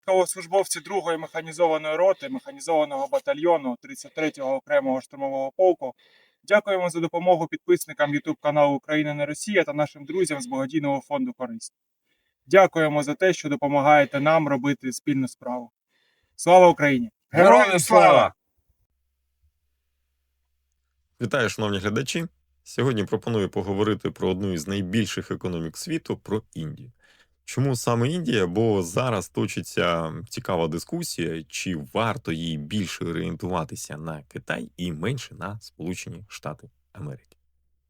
Військовослужбовці 2-ї механізованої роти механізованого батальйону 33-го окремого штурмового полку. Дякуємо за допомогу підписникам YouTube каналу Україна не Росія та нашим друзям з благодійного фонду Користь. Дякуємо за те, що допомагаєте нам робити спільну справу. Слава Україні! Героям слава! Вітаю, шановні глядачі. Сьогодні пропоную поговорити про одну із найбільших економік світу про Індію. Чому саме Індія? Бо зараз точиться цікава дискусія, чи варто їй більше орієнтуватися на Китай і менше на Сполучені Штати Америки.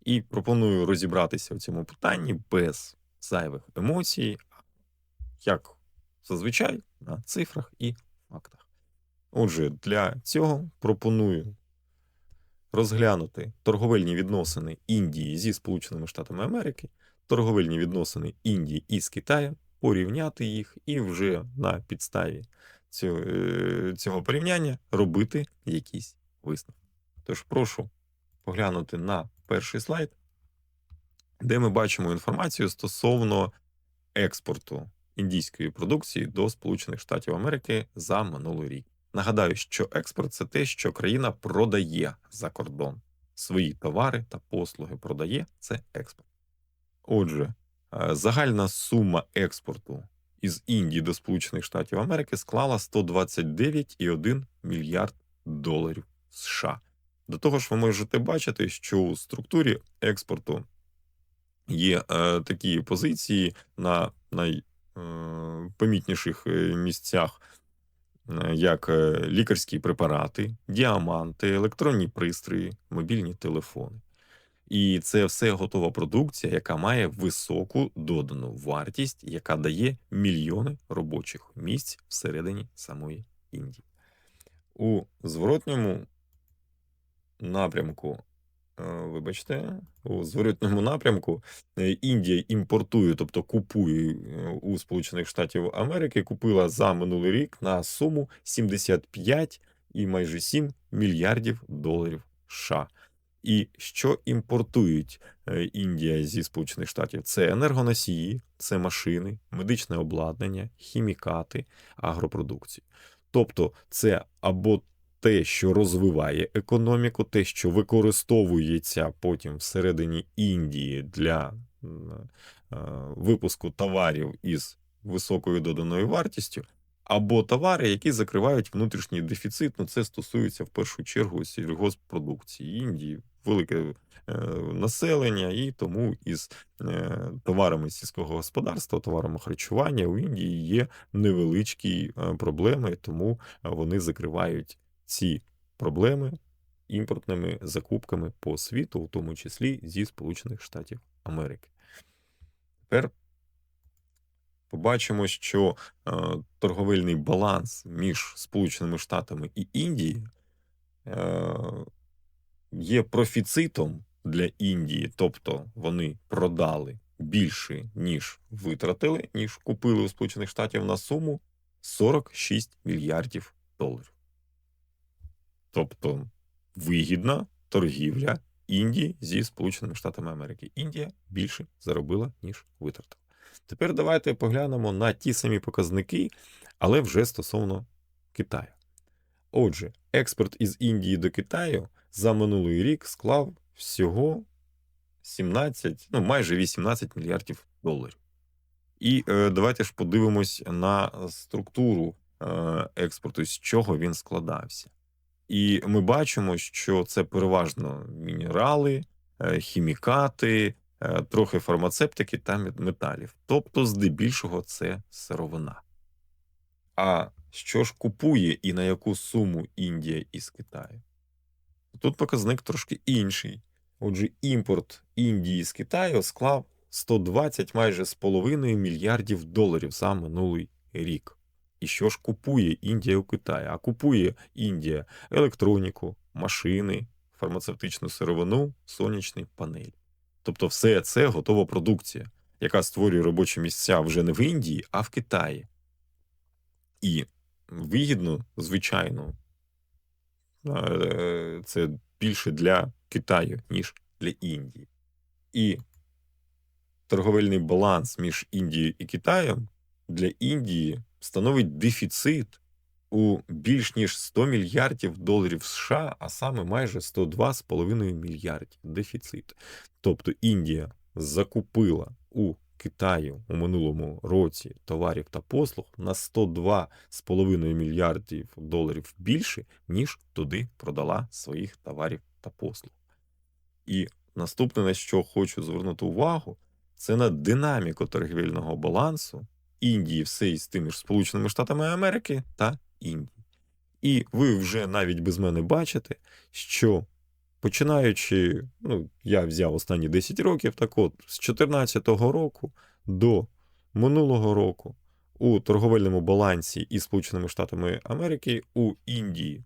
І пропоную розібратися в цьому питанні без зайвих емоцій, як зазвичай на цифрах і фактах. Отже, для цього пропоную розглянути торговельні відносини Індії зі Сполученими Штатами Америки, торговельні відносини Індії із Китаєм, порівняти їх і вже на підставі цього, е, цього порівняння робити якісь висновки. Тож прошу поглянути на перший слайд, де ми бачимо інформацію стосовно експорту індійської продукції до Сполучених Штатів Америки за минулий рік. Нагадаю, що експорт це те, що країна продає за кордон. Свої товари та послуги продає це експорт. Отже, е, загальна сума експорту із Індії до Сполучених Штатів Америки склала 129,1 мільярд доларів США. До того ж, ви можете бачити, що у структурі експорту є е, такі позиції на найпомітніших місцях е, як е, лікарські препарати, діаманти, електронні пристрої, мобільні телефони. І це все готова продукція, яка має високу додану вартість, яка дає мільйони робочих місць всередині самої Індії. У зворотньому напрямку, е, вибачте, у зворотньому напрямку е, Індія імпортує, тобто купує е, у Сполучених Штатів Америки, купила за минулий рік на суму 75 і майже 7 мільярдів доларів США. І що імпортують е, Індія зі Сполучених Штатів? Це енергоносії, це машини, медичне обладнання, хімікати, агропродукцію. Тобто, це або те, що розвиває економіку, те, що використовується потім всередині Індії для е, випуску товарів із високою доданою вартістю, або товари, які закривають внутрішній дефіцит. Ну, це стосується в першу чергу сільгоспродукції Індії, велике е, населення, і тому із е, товарами сільського господарства, товарами харчування у Індії є невеличкі е, проблеми, тому вони закривають ці проблеми імпортними закупками по світу, у тому числі зі Сполучених Штатів Америки. Тепер побачимо, що е, торговельний баланс між Сполученими Штатами і Індією е, є профіцитом для Індії, тобто вони продали більше, ніж витратили, ніж купили у Сполучених Штатів на суму 46 мільярдів доларів. Тобто вигідна торгівля Індії зі Сполученими Штатами Америки. Індія більше заробила, ніж витратила. Тепер давайте поглянемо на ті самі показники, але вже стосовно Китаю. Отже, експорт із Індії до Китаю за минулий рік склав всього 17, ну майже 18 мільярдів доларів. І е, давайте ж подивимось на структуру е, експорту, з чого він складався. І ми бачимо, що це переважно мінерали, е, хімікати, е, трохи фармацевтики та металів. Тобто, здебільшого, це сировина. А що ж купує і на яку суму Індія із Китаю? Тут показник трошки інший. Отже, імпорт Індії з Китаю склав 120 майже з половиною мільярдів доларів за минулий рік. І що ж купує Індія у Китаї? А купує Індія електроніку, машини, фармацевтичну сировину, сонячні панелі. Тобто, все це готова продукція, яка створює робочі місця вже не в Індії, а в Китаї. І вигідно, звичайно, е, це більше для Китаю, ніж для Індії. І торговельний баланс між Індією і Китаєм для Індії становить дефіцит у більш ніж 100 мільярдів доларів США, а саме майже 102,5 мільярдів дефіцит. Тобто Індія закупила у Китаю у минулому році товарів та послуг на 102,5 мільярдів доларів більше, ніж туди продала своїх товарів та послуг. І наступне, на що хочу звернути увагу, це на динаміку торгівельного балансу Індії все із тими ж Сполученими Штатами Америки та Індії. І ви вже навіть без мене бачите, що починаючи, ну, я взяв останні 10 років, так от, з 2014 року до минулого року у торговельному балансі із Сполученими Штатами Америки у Індії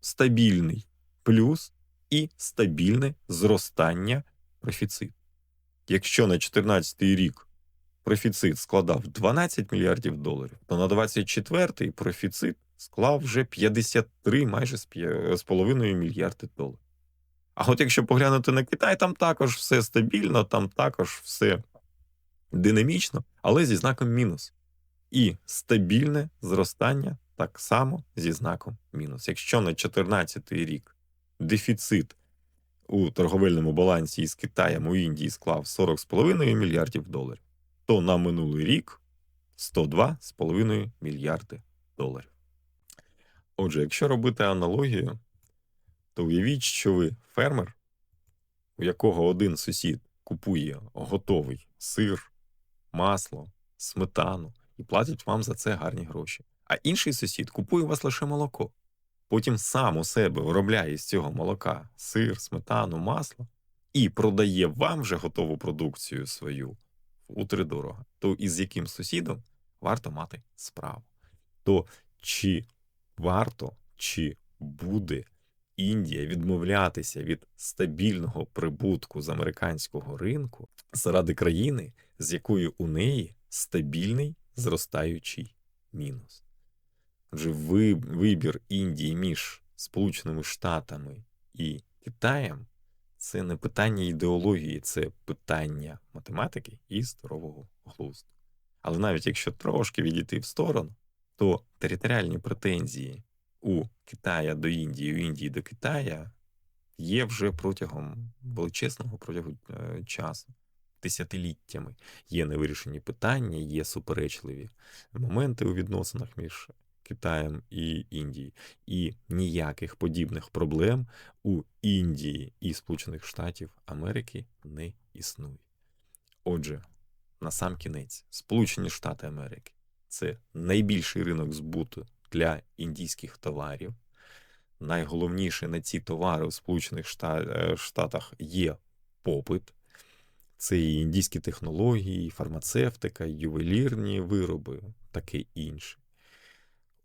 стабільний плюс і стабільне зростання профіциту. Якщо на 2014 рік профіцит складав 12 мільярдів доларів, то на 24-й профіцит склав вже 53 майже з половиною мільярди доларів. А от якщо поглянути на Китай, там також все стабільно, там також все динамічно, але зі знаком мінус. І стабільне зростання так само зі знаком мінус. Якщо на 2014 рік дефіцит у торговельному балансі із Китаєм у Індії склав 40,5 мільярдів доларів, то на минулий рік 102,5 мільярди доларів. Отже, якщо робити аналогію, то уявіть, що ви фермер, у якого один сусід купує готовий сир, масло, сметану і платить вам за це гарні гроші. А інший сусід купує у вас лише молоко. Потім сам у себе виробляє з цього молока сир, сметану, масло і продає вам вже готову продукцію свою утридорога. То із яким сусідом варто мати справу? То чи варто, чи буде Індія відмовлятися від стабільного прибутку з американського ринку заради країни, з якою у неї стабільний зростаючий мінус? Отже, вибір Індії між Сполученими Штатами і Китаєм це не питання ідеології, це питання математики і здорового глузду. Але навіть якщо трошки відійти в сторону, то територіальні претензії у Китая до Індії, у Індії до Китая є вже протягом величезного протягу е, часу, десятиліттями. Є невирішені питання, є суперечливі моменти у відносинах між Китаєм і Індією. І ніяких подібних проблем у Індії і Сполучених Штатів Америки не існує. Отже, на сам кінець, Сполучені Штати Америки це найбільший ринок збуту для індійських товарів. Найголовніше на ці товари у Сполучених е, Штатах є попит. Це і індійські технології, фармацевтика, ювелірні вироби, таке інше.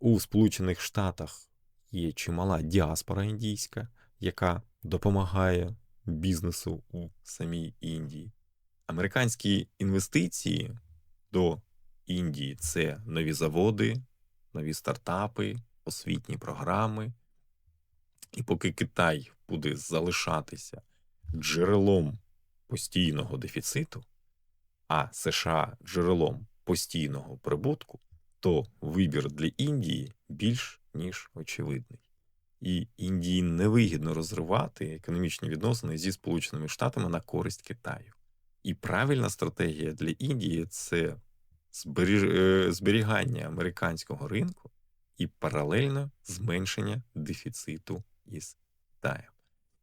У Сполучених Штатах є чимала діаспора індійська, яка допомагає бізнесу у самій Індії. Американські інвестиції до Індії це нові заводи, нові стартапи, освітні програми. І поки Китай буде залишатися джерелом постійного дефіциту, а США джерелом постійного прибутку, то вибір для Індії більш ніж очевидний. І Індії невигідно розривати економічні відносини зі Сполученими Штатами на користь Китаю. І правильна стратегія для Індії це е, зберігання американського ринку і паралельно зменшення дефіциту із Китаєм.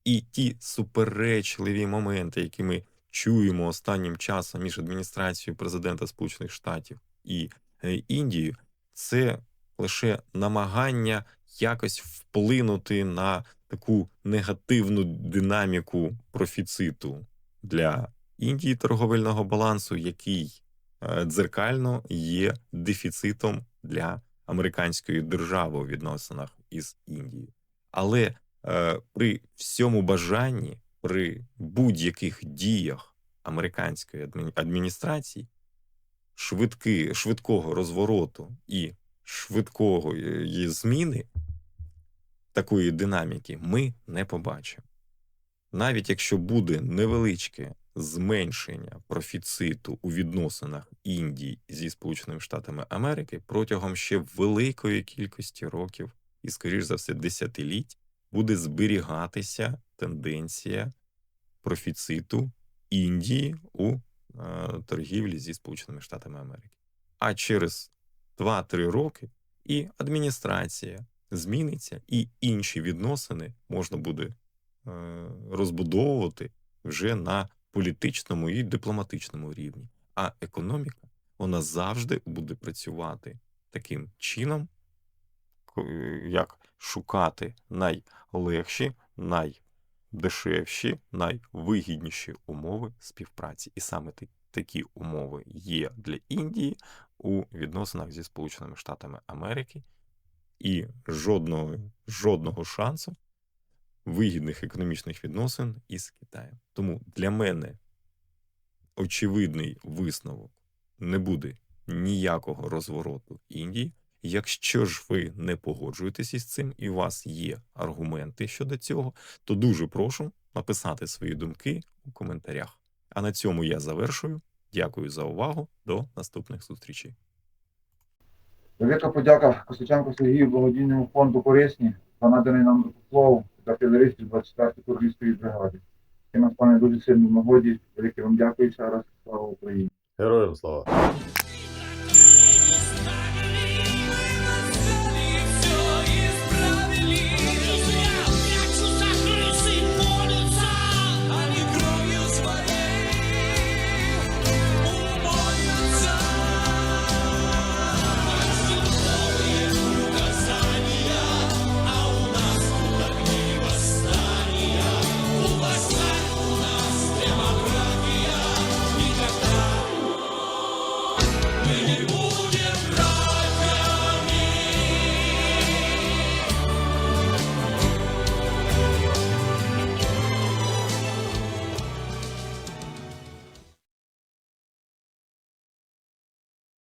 І ті суперечливі моменти, які ми чуємо останнім часом між адміністрацією президента Сполучених Штатів і е, Індією, це лише намагання якось вплинути на таку негативну динаміку профіциту для Індії торговельного балансу, який е, дзеркально є дефіцитом для американської держави у відносинах із Індією. Але е, при всьому бажанні, при будь-яких діях американської адмі- адміністрації, швидки, швидкого розвороту і швидкого її зміни такої динаміки ми не побачимо. навіть якщо буде невеличке зменшення профіциту у відносинах Індії зі Сполученими Штатами Америки протягом ще великої кількості років і, скоріш за все, десятиліть буде зберігатися тенденція профіциту Індії у е, торгівлі зі Сполученими Штатами Америки. А через 2-3 роки і адміністрація зміниться, і інші відносини можна буде е, розбудовувати вже на політичному і дипломатичному рівні. А економіка вона завжди буде працювати таким чином, як шукати найлегші, найдешевші, найвигідніші умови співпраці. І саме такі умови є для Індії у відносинах зі Сполученими Штатами Америки, і жодного, жодного шансу вигідних економічних відносин із Китаєм. Тому для мене очевидний висновок не буде ніякого розвороту Індії. Якщо ж ви не погоджуєтесь із цим і у вас є аргументи щодо цього, то дуже прошу написати свої думки у коментарях. А на цьому я завершую. Дякую за увагу. До наступних зустрічей. Велика подяка Косиченку Сергію благодійному фонду корисні за наданий нам слово для артилеристів 24-ї королівської бригади. І нас, пане, дуже сильно нагоді. Велике вам дякую ще раз. Слава Україні! Героям слава!